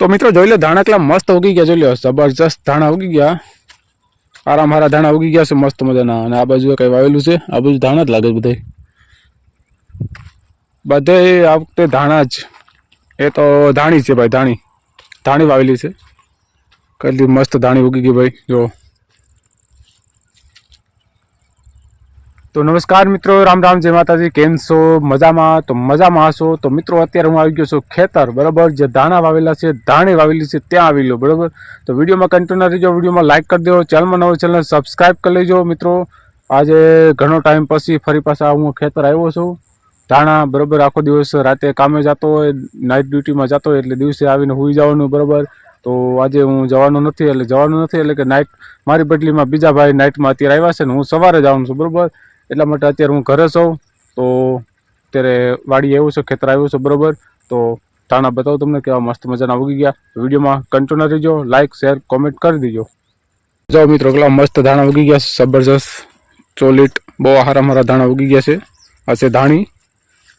તો મિત્રો જોઈ લો, ધાણા કેટલા મસ્ત ઉગી ગયા, જોઈ લો, જબરજસ્ત ધાણા ઉગી ગયા. આરામ હારા ધાણા ઉગી ગયા છે, મસ્ત મજાના. અને આ બાજુ કઈ વાવેલું છે? આ બાજુ ધાણા જ લાગે બધે બધે આ વખતે ધાણા જ. એ તો ધાણી છે ભાઈ, ધાણી. ધાણી વાવેલી છે. કેટલી મસ્ત ધાણી ઉગી ગઈ ભાઈ, જો. તો નમસ્કાર મિત્રો, રામ રામ, જય માતાજી, કેમ છો? મજામાં? તો મજામાં હશો? તો મિત્રો, અત્યારે હું આવી ગયો છું ખેતર, બરાબર? જે દાણા વાવેલા છે, ધાણી વાવેલી છે, ત્યાં આવી લો બરાબર? તો વિડીયોમાં કન્ટિન્યુ રહીજો, વિડીયોમાં લાઇક કરી દેવો ચેનલમાં નવો ચેનલ સબસ્ક્રાઇબ કરી લેજો, મિત્રો. આજે ઘણો ટાઈમ પછી ફરી પાછા હું ખેતર આવ્યો છું. ધાણા, બરાબર, આખો દિવસ રાતે કામે જતો હોય નાઇટ ડ્યુટીમાં જતો હોય, એટલે દિવસે આવીને સુઈ જવાનું, બરાબર? તો આજે હું જવાનું નથી, એટલે જવાનું નથી, એટલે કે નાઇટ મારી બદલીમાં બીજા ભાઈ નાઇટમાં અત્યારે આવ્યા છે ને, હું સવારે જવાનું છું, બરાબર? એટલા માટે અત્યારે હું ઘરે છું. તો અત્યારે વાડી આવ્યું છે, ખેતર આવ્યું છે, બરાબર. તો ધાણા બતાવું તમને કેવા મસ્ત મજાના ઉગી ગયા. વિડીયોમાં કન્ટિન્યુ રહીજો. લાઇક શેર કોમેન્ટ કરી દેજો. જો મિત્રો, કેટલા મસ્ત ધાણા ઉગી ગયા છે. જબરજસ્ત ચોલીટ. બહુ હારા મારા ધાણા ઉગી ગયા છે. આ છે ધાણી.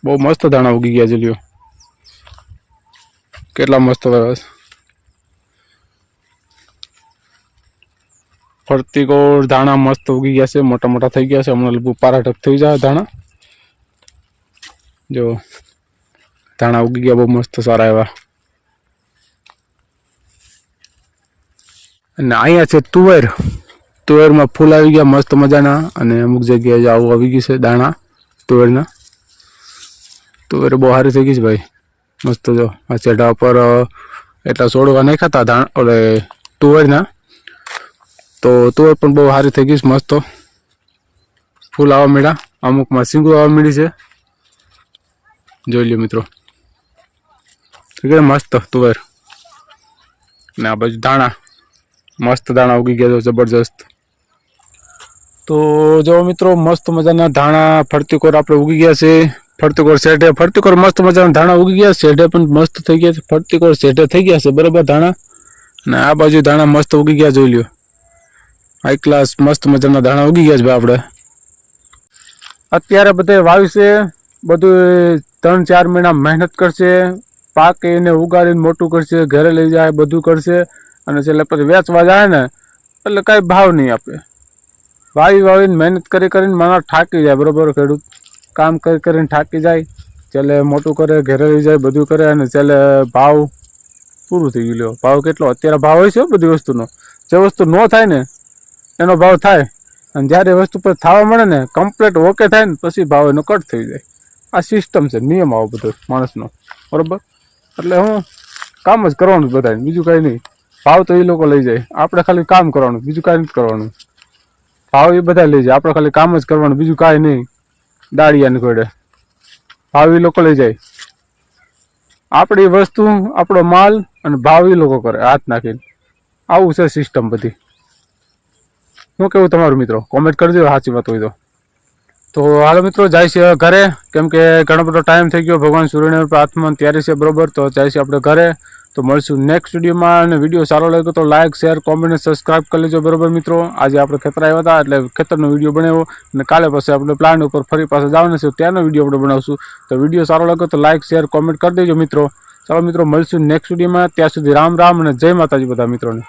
બહુ મસ્ત ધાણા ઉગી ગયા છે, લ્યો. કેટલા મસ્ત ફરતી ગોળ ધાણા મસ્ત ઉગી ગયા છે, મોટા મોટા થઈ ગયા છે, હમણાં લગભગ પારાટક થઈ જાય ધાણા. જો, ધાણા ઉગી ગયા, બહુ મસ્ત સારા એવા. અને અહીંયા છે તુવેર. તુવેરમાં ફૂલ આવી ગયા, મસ્ત મજાના. અને અમુક જગ્યાએ આવું આવી ગયું છે દાણા તુવેરના. તુવેર બહુ સારી થઈ ગઈ છે ભાઈ. મસ્ત જો, આ ચેઢા પર એટલા છોડવા નહીં ખાતા ધાણ, ઓલે તુવેરના. તો તુવેર પણ બહુ સારી થઈ ગઈ છે મસ્ત ફૂલ આવવા મળ્યા અમુકમાં સિંગુ આવવા મળી છે જોઈ લ્યો મિત્રો ઠીક છે મસ્ત તુવેર ને આ બાજુ દાણા મસ્ત દાણા ઉગી ગયા છે જબરજસ્ત તો જો મિત્રો મસ્ત મજાના ધાણા ફરતીકોર આપણે ઉગી ગયા છે ફરતીકોર શેઢે ફરતીકોર મસ્ત મજાના ધાણા ઉગી ગયા શેઢે પણ મસ્ત થઈ ગયા છે ફરતીકોર શેઢે થઈ ગયા છે બરાબર ધાણા અને આ બાજુ ધાણા મસ્ત ઉગી ગયા જોઈ લ્યો ક્લાસ મસ્ત મજાના દાણા ઉગી ગયા છે ભાઈ આપણે. અત્યારે બધે વાવશે, બધું ત્રણ ચાર મહિના મહેનત કરશે, પાક એને ઉગાડીને મોટું કરશે, ઘરે લઈ જાય, બધું કરશે, અને છેલ્લે પછી વેચવા જાય ને, એટલે કાંઈ ભાવ નહીં આપે. વાવી વાવીને મહેનત કરી કરીને માણસ થાકી જાય, બરાબર? ખેડૂત કામ કરી કરીને થાકી જાય, છેલ્લે મોટું કરે, ઘરે લઈ જાય, બધું કરે, અને છેલ્લે ભાવ પૂરું થઈ ગયું ભાવ કેટલો? અત્યારે ભાવ હોય છે બધી વસ્તુનો. જે વસ્તુ ન થાય ને એનો ભાવ થાય. અને જ્યારે વસ્તુ પર થવા મળે ને કમ્પ્લીટ ઓકે થાય ને, પછી ભાવ એનો કટ થઈ જાય. આ સિસ્ટમ છે, નિયમ આવો બધો માણસનો. બરાબર? એટલે હું કામ જ કરવાનું બધા બીજું કાંઈ નહીં. ભાવ તો એ લોકો લઈ જાય. આપણે ખાલી કામ કરવાનું, બીજું કાંઈ નથી કરવાનું. ભાવ એ બધા લઈ જાય. આપણે ખાલી કામ જ કરવાનું, બીજું કાંઈ નહીં. દાળિયાને ઘોડે. ભાવ એ લોકો લઈ જાય. આપણી વસ્તુ, આપણો માલ અને ભાવ એ લોકો કરે, હાથ નાખીને. આવું છે સિસ્ટમ બધી. શું કેવું તમારું મિત્રો? કોમેન્ટ કરજો, સાચી વાત હોય તો. તો હાલો મિત્રો, જાય છે ઘરે. કેમ કે ઘણો બધો ટાઈમ થઈ ગયો. ભગવાન સૂર્યને પ્રાર્થના ત્યારે છે બરોબર. તો જાય છે આપણે ઘરે. તો મળશું નેક્સ્ટ વિડીયોમાં અને વીડિયો સારો લાગ્યો તો લાઇક શેર કોમેન્ટ સબસ્ક્રાઈબ કરી લેજો બરોબર મિત્રો. આજે આપણે ખેતર આવ્યા હતા એટલે ખેતરનો વીડિયો બનાવ્યો. અને કાલે પછી આપણે પ્લાન ઉપર ફરી પાછા જવાનું છે. ત્યાંનો વીડિયો આપણે બનાવશું. તો વીડિયો સારો લાગ્યો તો લાઇક શેર કોમેન્ટ કરી દેજો મિત્રો. ચાલો મિત્રો, મળશું નેક્સ્ટ વિડીયોમાં ત્યાં સુધી રામ રામ અને જય માતાજી બધા મિત્રોને.